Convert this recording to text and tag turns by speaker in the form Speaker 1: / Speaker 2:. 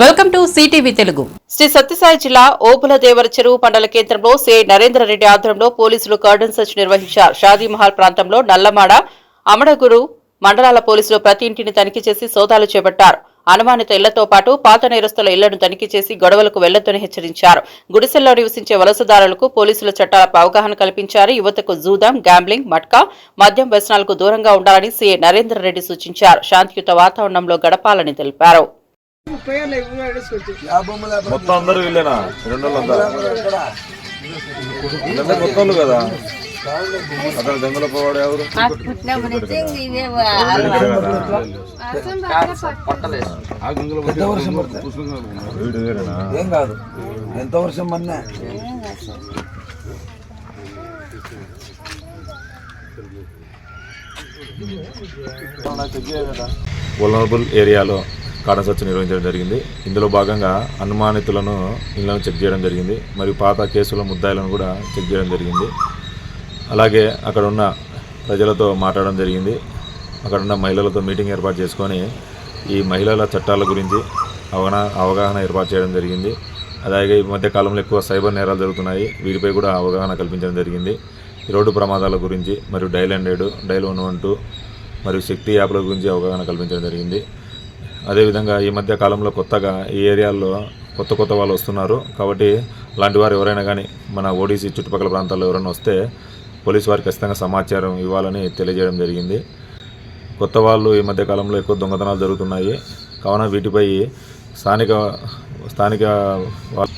Speaker 1: Welcome to CTV Telugu.
Speaker 2: Sri Sathya Sai ఓపుల దేవర చెరువు మండల కేంద్రంలో సిఐ నరేంద్ర రెడ్డి ఆధ్వర్యంలో పోలీసులు కార్డన్ సెర్చ్ నిర్వహించారు. షాదీమహల్ ప్రాంతంలో నల్లమాడ అమడగురు మండలాల పోలీసులు ప్రతి ఇంటిని తనిఖీ చేసి సోదాలు చేపట్టారు. అనుమానిత ఇళ్ళతో పాటు పాత నేరస్తుల ఇళ్ళను తనిఖీ చేసి గొడవలకు వెళ్ళొద్దని హెచ్చరించారు. గుడిసెల్లో నివసించే వలసదారులకు పోలీసుల చట్టాలపై అవగాహన కల్పించారు. యువతకు జూదం గ్యాంబ్లింగ్ మట్కా మద్యం వ్యసనాలకు దూరంగా ఉండాలని సీఏ నరేంద్ర రెడ్డి సూచించారు. శాంతియుత వాతావరణంలో గడపాలని తెలిపారు.
Speaker 3: మొత్తం అందరూ వీళ్ళేనా? రెండు వాళ్ళంతా వీళ్ళంతా కొత్త వాళ్ళు కదా అతను గంగల పోవాడు ఎవరు వీడు వేరేనా?
Speaker 4: ఏం కాదు. ఎంత వర్షం పడినా?
Speaker 3: వలనరబుల్ ఏరియాలో కాటన్ సర్చ్ నిర్వహించడం జరిగింది. ఇందులో భాగంగా అనుమానితులను ఇళ్ళను చెక్ చేయడం జరిగింది. మరియు పాత కేసుల ముద్దాయిలను కూడా చెక్ చేయడం జరిగింది. అలాగే అక్కడ ఉన్న ప్రజలతో మాట్లాడడం జరిగింది. అక్కడ ఉన్న మహిళలతో మీటింగ్ ఏర్పాటు చేసుకొని ఈ మహిళల చట్టాల గురించి అవగాహన అవగాహన ఏర్పాటు చేయడం జరిగింది. అలాగే ఈ మధ్య కాలంలో ఎక్కువ సైబర్ నేరాలు జరుగుతున్నాయి. వీటిపై కూడా అవగాహన కల్పించడం జరిగింది. రోడ్డు ప్రమాదాల గురించి మరియు dial hundred dial one one two మరియు శక్తి యాప్ల గురించి అవగాహన కల్పించడం జరిగింది. అదేవిధంగా ఈ మధ్య కాలంలో కొత్తగా ఈ ఏరియాల్లో కొత్త కొత్త వాళ్ళు వస్తున్నారు. కాబట్టి అలాంటి వారు ఎవరైనా కానీ మన ఓడిసి చుట్టుపక్కల ప్రాంతాల్లో ఎవరైనా వస్తే పోలీస్ వారికి ఖచ్చితంగా సమాచారం ఇవ్వాలని తెలియజేయడం జరిగింది. కొత్త వాళ్ళు ఈ మధ్య కాలంలో ఎక్కువ దొంగతనాలు జరుగుతున్నాయి. కావున వీటిపై స్థానిక స్థానిక వా-